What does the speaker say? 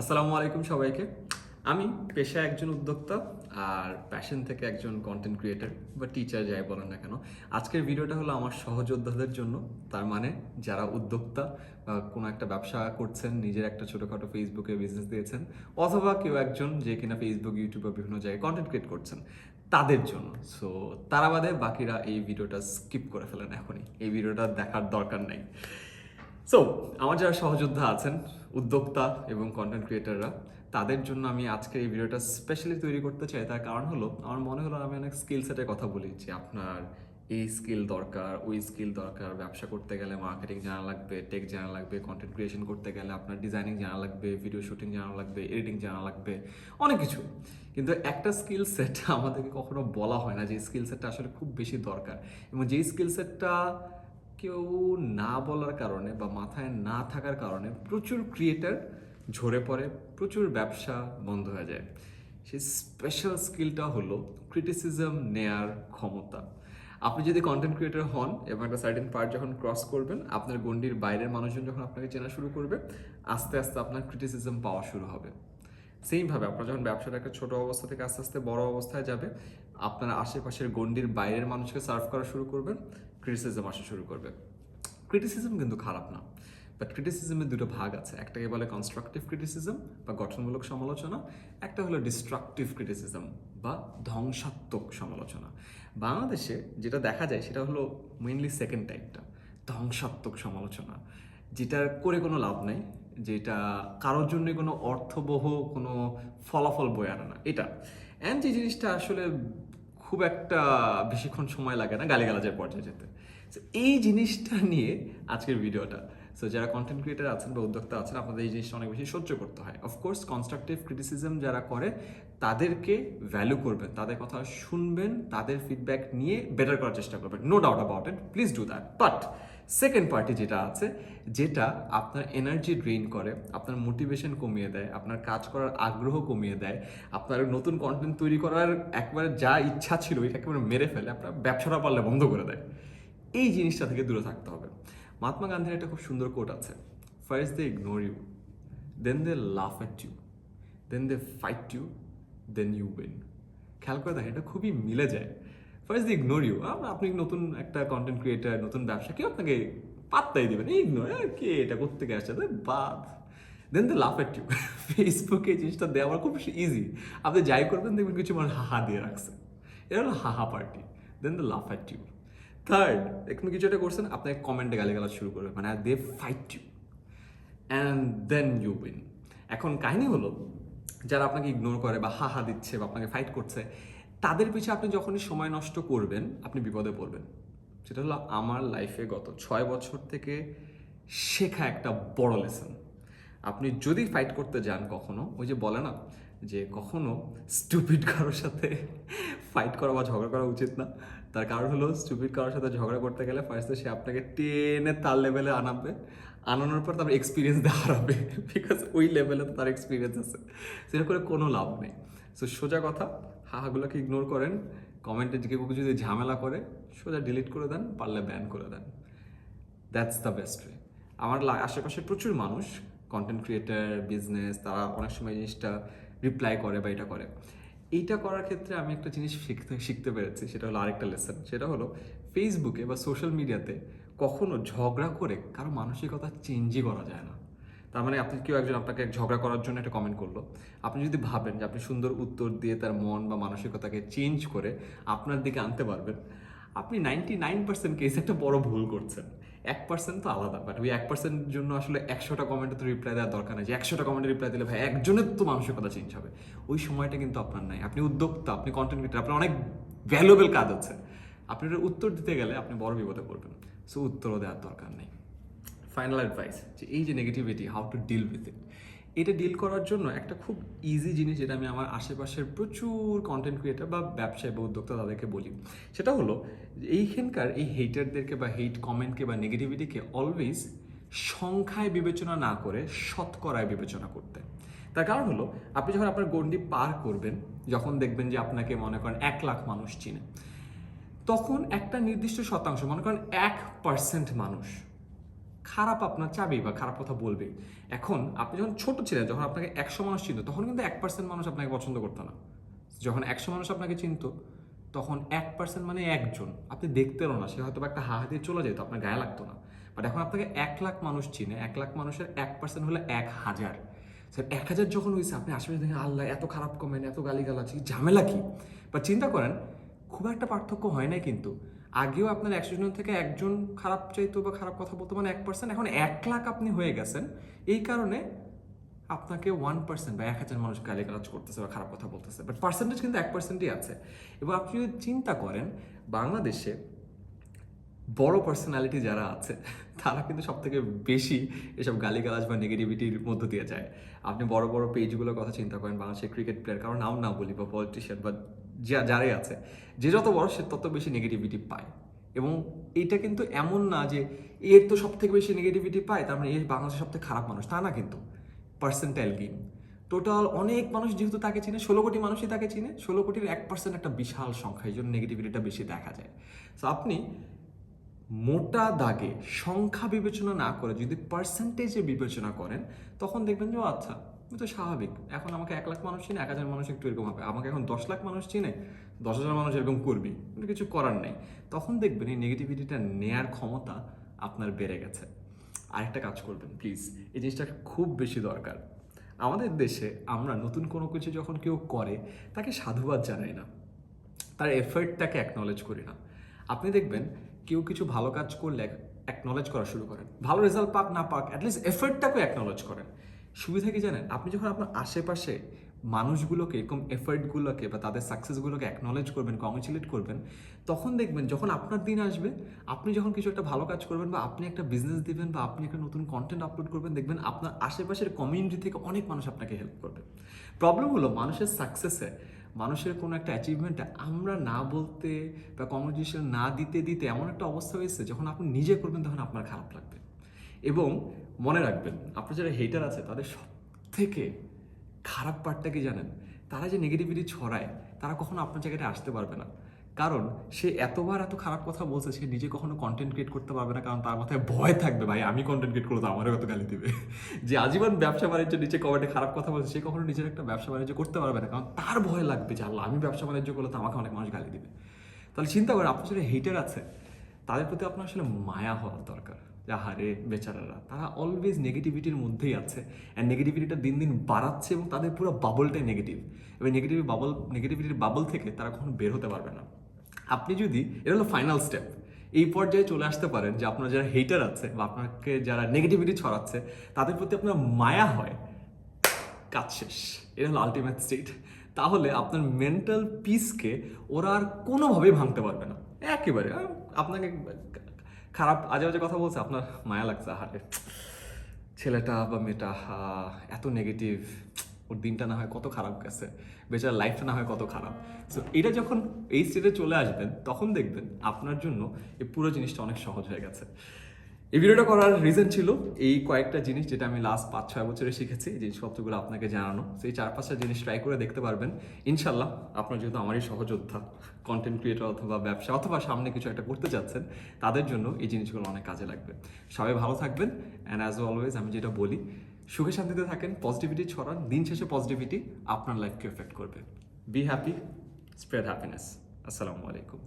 আসসালামু আলাইকুম সবাইকে। আমি পেশা একজন উদ্যোক্তা আর প্যাশন থেকে একজন কন্টেন্ট ক্রিয়েটার বা টিচার যাই বলেন না কেন। আজকের ভিডিওটা হলো আমার সহযোদ্ধাদের জন্য। তার মানে যারা উদ্যোক্তা কোনো একটা ব্যবসা করছেন, নিজের একটা ছোটোখাটো ফেসবুকে বিজনেস দিয়েছেন, অথবা কেউ একজন যে কিনা ফেসবুক ইউটিউব বা বিভিন্ন জায়গায় কন্টেন্ট ক্রিয়েট করছেন, তাদের জন্য। সো তারা বাদে বাকিরা এই ভিডিওটা স্কিপ করে ফেলেন এখনই। এই ভিডিওটা দেখার দরকার নাই। সো আমার যারা সহযোদ্ধা আছেন উদ্যোক্তা এবং কন্টেন্ট ক্রিয়েটাররা তাদের জন্য আমি আজকের এই ভিডিওটা স্পেশালি তৈরি করতে চাই। তার কারণ হলো, আমার মনে হলো আমি অনেক স্কিল সেটের কথা বলি যে আপনার এই স্কিল দরকার, ওই স্কিল দরকার। ব্যবসা করতে গেলে মার্কেটিং জানা লাগবে টেক জানা লাগবে কন্টেন্ট ক্রিয়েশন করতে গেলে আপনার ডিজাইনিং জানা লাগবে ভিডিও শুটিং জানা লাগবে এডিটিং জানা লাগবে, অনেক কিছু। কিন্তু একটা স্কিল সেট আমাদেরকে কখনো বলা হয় না যে স্কিল সেটটা আসলে খুব বেশি দরকার। এবং যেই স্কিল সেটটা কেউ না বলার কারণে বা মাথায় না থাকার কারণে প্রচুর ক্রিয়েটার ঝরে পড়ে, প্রচুর ব্যবসা বন্ধ হয়ে যায়। সেই স্পেশাল স্কিলটা হলো ক্রিটিসিজম নেয়ার ক্ষমতা। আপনি যদি কন্টেন্ট ক্রিয়েটার হন এবং একটা সার্টেন পার্ট যখন ক্রস করবেন, আপনার গণ্ডির বাইরের মানুষজন যখন আপনাকে চেনা শুরু করবে, আস্তে আস্তে আপনার ক্রিটিসিজম পাওয়া শুরু হবে। সেইমভাবে আপনার যখন ব্যবসাটা একটা ছোট অবস্থা থেকে আস্তে আস্তে বড় অবস্থায় যাবে আপনার আশেপাশের গণ্ডির বাইরের মানুষকে সার্ভ করা শুরু করবেন ক্রিটিসিজম আসা শুরু করবে। ক্রিটিসিজম কিন্তু খারাপ না বাট ক্রিটিসিজমের দুটো ভাগ আছে। একটাকে বলে কনস্ট্রাকটিভ ক্রিটিসিজম বা গঠনমূলক সমালোচনা, একটা হলো ডিস্ট্রাকটিভ ক্রিটিসিজম বা ধ্বংসাত্মক সমালোচনা। বাংলাদেশে যেটা দেখা যায় সেটা হলো মেইনলি সেকেন্ড টাইপটা ধ্বংসাত্মক সমালোচনা, যেটার করে কোনো লাভ নেই, যেটা কারোর জন্য কোনো অর্থবহ কোনো ফলাফল বয়ে আনে না। এটা। অ্যান্ড যে জিনিসটা আসলে খুব একটা বেশিক্ষণ সময় লাগে না গালিগালাজের পর্যায়ে যেতে। সো এই জিনিসটা নিয়ে আজকের ভিডিওটা। সো যারা কন্টেন্ট ক্রিয়েটার আছেন বা উদ্যোক্তা আছেন, আপনাদের এই জিনিসটা অনেক বেশি সহ্য করতে হয়। অফকোর্স কনস্ট্রাকটিভ ক্রিটিসিজম যারা করে, তাদেরকে ভ্যালু করবেন, তাদের কথা শুনবেন, তাদের ফিডব্যাক নিয়ে বেটার করার চেষ্টা করবেন। No doubt about it please do that but second party যেটা আছে, যেটা আপনার এনার্জি ড্রেইন করে, আপনার মোটিভেশন কমিয়ে দেয়, আপনার কাজ করার আগ্রহ কমিয়ে দেয়, আপনার নতুন কন্টেন্ট তৈরি করার একবারে যা ইচ্ছা ছিল এটা একেবারে মেরে ফেলে, আপনার ব্যবসাটা পারলে বন্ধ করে দেয়। এই জিনিসটা থেকে দূরে থাকতে হবে। মহাত্মা গান্ধীর একটা খুব সুন্দর কোট আছে first they ignore you then they laugh at you then they fight you then you win খেয়াল করে দেখেন, এটা খুবই মিলে যায়। ফার্স্ট দে ইগনোর ইউ আপনি নতুন একটা কন্টেন্ট ক্রিয়েটার নতুন ব্যবসা, কেউ আপনাকে পাত্তাই দেবেন ইগনোর কে এটা করতে গিয়ে আসছে বাদ। দেন দে লাফ অ্যাট ইউ ফেসবুকে জিনিসটা দেওয়া খুব ইজি আপনি যাই করবেন, দেখবেন কিছু মানুষ হাহা দিয়ে রাখছে। এটা হলো হাহা party then they laugh at you third এখানে কিছু একটা করছেন, আপনাকে কমেন্টে গালিগালাজ শুরু করবে। মানে they fight you and then you win এখন কাহিনী হলো, যারা আপনাকে ইগনোর করে বা হা হা দিচ্ছে বা আপনাকে ফাইট করছে তাদের পিছিয়ে আপনি যখনই সময় নষ্ট করবেন, আপনি বিপদে পড়বেন। সেটা হলো আমার লাইফে গত ছয় বছর থেকে শেখা একটা বড় লেসন আপনি যদি ফাইট করতে যান কখনো, ওই যে বলে না, যে কখনো স্টুপিড কারোর সাথে ফাইট করা বা ঝগড়া করা উচিত না। তার কারণ হলো স্টুপিড কারোর সাথে ঝগড়া করতে গেলে ফার্স্টে সে আপনাকে টেনে তার লেভেলে আনাবে। আনানোর পর তার এক্সপিরিয়েন্স দিয়ে হারাবে বিকজ ওই লেভেলে তার এক্সপিরিয়েন্স আছে। সেটা করে কোনো লাভ নেই। সো সোজা কথা হাহাগুলোকে ইগনোর করেন কমেন্টে কেউ যদি ঝামেলা করে, সোজা ডিলিট করে দেন, পারলে ব্যান করে দেন। দ্যাটস দ্য বেস্ট ওয়ে আমার আশেপাশে প্রচুর মানুষ কন্টেন্ট ক্রিয়েটার বিজনেস তারা অনেক সময় জিনিসটা রিপ্লাই করে বা এটা করে। এইটা করার ক্ষেত্রে আমি একটা জিনিস শিখতে শিখতে পেরেছি, সেটা হলো আরেকটা লেসন সেটা হলো ফেসবুকে বা সোশ্যাল মিডিয়াতে কখনো ঝগড়া করে কারও মানসিকতা চেঞ্জই করা যায় না। তার মানে আপনি কেউ একজন আপনাকে ঝগড়া করার জন্য একটা কমেন্ট করল। আপনি যদি ভাবেন যে আপনি সুন্দর উত্তর দিয়ে তার মন বা মানসিকতাকে চেঞ্জ করে আপনার দিকে আনতে পারবেন, আপনি নাইনটি নাইন পার্সেন্ট কেস একটা বড় ভুল করছেন। এক পার্সেন্ট তো আলাদা বাট ওই এক পার্সেন্টের জন্য আসলে একশোটা কমেন্টে তো রিপ্লাই দেওয়ার দরকার নেই। যে একশোটা কমেন্টে রিপ্লাই দিলে ভাই একজনের তো মানসিকতা চেঞ্জ হবে। ওই সময়টা কিন্তু আপনার নাই। আপনি উদ্যোক্তা, আপনি কন্টেন্ট ক্রিয়েটার আপনার অনেক ভ্যালুয়েবল কাজ আছে। আপনি উত্তর দিতে গেলে আপনি বড় বিপদে পড়বেন। সো উত্তরও দেওয়ার দরকার নেই। ফাইনাল অ্যাডভাইস যে এই যে negativity how to deal with it এটা ডিল করার জন্য একটা খুব ইজি জিনিস যেটা আমি আমার আশেপাশের প্রচুর কন্টেন্ট ক্রিয়েটার বা ব্যবসায়ী বা উদ্যোক্তা তাদেরকে বলি, সেটা হলো এইখানকার এই হেটারদেরকে বা হেট কমেন্টকে বা নেগেটিভিটিকে অলওয়েজ সংখ্যায় বিবেচনা না করে শতকরায় বিবেচনা করতে। তার কারণ হলো, আপনি যখন আপনার গণ্ডি পার করবেন, যখন দেখবেন যে আপনাকে মনে করেন এক লাখ মানুষ চিনে, তখন একটা নির্দিষ্ট শতাংশ, মনে করেন এক পার্সেন্ট মানুষ খারাপ আপনার চাবেই বা খারাপ কথা বলবেই এখন আপনি যখন ছোট ছিলেন, যখন আপনাকে একশো মানুষ চিনত, তখন কিন্তু এক পার্সেন্ট মানুষ আপনাকে পছন্দ করতো না। যখন একশো মানুষ আপনাকে চিনত, তখন এক পার্সেন্ট মানে একজন। আপনি দেখতেনও না, সে হয়তো একটা হাহা দিয়ে চলে যেত, আপনার গায়ে লাগতো না। বাট এখন আপনাকে এক লাখ মানুষ চিনে, এক লাখ মানুষের এক পার্সেন্ট হলে এক হাজার। স্যার এক হাজার যখন হয়েছে আপনি আশেপাশে দেখেন, আল্লাহ, এত খারাপ কমেন্ট এত গালিগালাজ, কি ঝামেলা কি? বা চিন্তা করেন, খুব একটা পার্থক্য হয় না কিন্তু। আগেও আপনার একশো জন থেকে একজন খারাপ চাইতো বা খারাপ কথা বলতো মানে এক পার্সেন্ট এখন এক লাখ আপনি হয়ে গেছেন। এই কারণে আপনাকে ওয়ান পার্সেন্ট বা এক হাজার মানুষ গালি গালিগালাজ করতেছে বা খারাপ কথা বলতেছে। বাট পার্সেন্টেজ কিন্তু এক পার্সেন্টই আছে। এবং আপনি যদি চিন্তা করেন, বাংলাদেশে বড় পার্সোনালিটি যারা আছে, তারা কিন্তু সব থেকে বেশি এসব গালিগালাজ বা নেগেটিভিটির মধ্য দিয়ে যায়। আপনি বড় বড় পেজগুলোর কথা চিন্তা করেন, বাংলাদেশের ক্রিকেট প্লেয়ার কারণ নাম না বলি বা পলিটিশিয়ান বা যা যারাই আছে, যে যত বড় সে তত বেশি নেগেটিভিটি পায়। এবং এটা কিন্তু এমন না যে এর তো সব থেকে বেশি নেগেটিভিটি পায়, তার মানে এর বাংলাদেশের সব থেকে খারাপ মানুষ। তা না কিন্তু। পার্সেন্টাইল গেম টোটাল অনেক মানুষ যেহেতু তাকে চিনে, ষোলো কোটি মানুষই তাকে চিনে, ষোলো কোটির এক পার্সেন্ট একটা বিশাল সংখ্যা, এই জন্য নেগেটিভিটিটা বেশি দেখা যায়। তো আপনি মোটা দাগে সংখ্যা বিবেচনা না করে যদি পার্সেন্টেজে বিবেচনা করেন, তখন দেখবেন যে আচ্ছা তো স্বাভাবিক। এখন আমাকে এক লাখ মানুষ চিনে, এক হাজার মানুষ একটু এরকম হবে। আমাকে এখন দশ লাখ মানুষ চিনে, দশ হাজার মানুষ এরকম করবি। কিছু করার নেই। তখন দেখবেন এই নেগেটিভিটিটা নেয়ার ক্ষমতা আপনার বেড়ে গেছে। আরেকটা কাজ করবেন প্লিজ এই জিনিসটা খুব বেশি দরকার। আমাদের দেশে আমরা নতুন কোনো কিছু যখন কেউ করে, তাকে সাধুবাদ জানাই না। তার এফার্টটাকে অ্যাকনলেজ করি না। আপনি দেখবেন কেউ কিছু ভালো কাজ করলে অ্যাকনলেজ করা শুরু করেন। ভালো রেজাল্ট পাক, না পাক অ্যাটলিস্ট এফার্টটাকে অ্যাকনলেজ করেন। সুবিধা কি জানেন? আপনি যখন আপনার আশেপাশে মানুষগুলোকে, এরকম এফার্টগুলোকে বা তাদের সাকসেসগুলোকে অ্যাকনলেজ করবেন কংগ্রেচুলেট করবেন, তখন দেখবেন যখন আপনার দিন আসবে, আপনি যখন কিছু একটা ভালো কাজ করবেন বা আপনি একটা বিজনেস দিবেন বা আপনি একটা নতুন কন্টেন্ট আপলোড করবেন, দেখবেন আপনার আশেপাশের কমিউনিটি থেকে অনেক মানুষ আপনাকে হেল্প করবে। প্রবলেম হলো মানুষের সাকসেসে মানুষের কোনো একটা অ্যাচিভমেন্টে আমরা না বলতে বা কংগ্রেচুলেশন না দিতে দিতে এমন একটা অবস্থা হয়েছে যখন আপনি নিজে করবেন তখন আপনার খারাপ লাগবে। এবং মনে রাখবেন, আপনার যারা হেটার আছে, তাদের সব থেকে খারাপ পার্টটা কি জানেন? তারা যে নেগেটিভিটি ছড়ায়, তারা কখনো আপনার জায়গাটা আসতে পারবে না। কারণ, সে এতবার এত খারাপ কথা বলছে, সে নিজে কখনো কন্টেন্ট ক্রিয়েট করতে পারবে না, কারণ তার মাথায় ভয় থাকবে, ভাই, আমি কন্টেন্ট ক্রিয়েট করলে তো আমারও কত গালি দিবে? যে আজীবন ব্যবসা বাণিজ্য নিচে কমেন্টে খারাপ কথা বলছে, সে কখনো নিজের একটা ব্যবসা বাণিজ্য করতে পারবে না, কারণ তার ভয় লাগবে যে, আল্লাহ, আমি ব্যবসা বাণিজ্য করলে তো আমাকে অনেক মানুষ গালি দিবে। তাহলে চিন্তা করেন, আপনার যারা হেটার আছে, তাদের প্রতি আপনার আসলে মায়া হওয়ার দরকার। যে হারে বেচারারা, তারা অলওয়েজ নেগেটিভিটির মধ্যেই আছে অ্যান্ড নেগেটিভিটিটা দিন দিন বাড়াচ্ছে এবং তাদের পুরো বাবলটাই নেগেটিভ এবং নেগেটিভ বাবল নেগেটিভিটির বাবল থেকে তারা কখনো বের হতে পারবে না। আপনি যদি, এটা হলো ফাইনাল স্টেপ এই পর্যায়ে চলে আসতে পারেন যে, আপনার যারা হেটার আছে বা আপনাকে যারা নেগেটিভিটি ছড়াচ্ছে, তাদের প্রতি আপনার মায়া হয়, কাজ শেষ। এটা হলো আলটিমেট স্টেট তাহলে আপনার মেন্টাল পিসকে ওরা আর কোনোভাবেই ভাঙতে পারবে না। একেবারে আপনাকে খারাপ, আজে বাজে কথা বলছে, আপনার মায়া লাগছে হাটে ছেলেটা বা মেয়েটা এত নেগেটিভ ওর দিনটা না হয় কত খারাপ গেছে। বেচার লাইফটা না হয় কত খারাপ। সো এটা যখন এই স্টেটে চলে আসবেন, তখন দেখবেন আপনার জন্য এই পুরো জিনিসটা অনেক সহজ হয়ে গেছে। এই ভিডিওটা করার রিজন ছিল এই কয়েকটা জিনিস যেটা আমি লাস্ট পাঁচ ছয় বছরে শিখেছি, এই জিনিসপত্রগুলো আপনাকে জানানো। সেই চার পাঁচটা জিনিস ট্রাই করে দেখতে পারবেন। ইনশাল্লাহ আপনার যেহেতু আমারই সহযোদ্ধা কন্টেন্ট ক্রিয়েটর অথবা ব্যবসা অথবা সামনে কিছু একটা করতে যাচ্ছেন, তাদের জন্য এই জিনিসগুলো অনেক কাজে লাগবে। সবাই ভালো থাকবেন অ্যান্ড অ্যাজ অলওয়েজ আমি যেটা বলি, সুখে শান্তিতে থাকেন পজিটিভিটি ছড়ান, দিন শেষে পজিটিভিটি আপনার লাইফকে এফেক্ট করবে। বি হ্যাপি স্প্রেড হ্যাপিনেস আসসালামু আলাইকুম।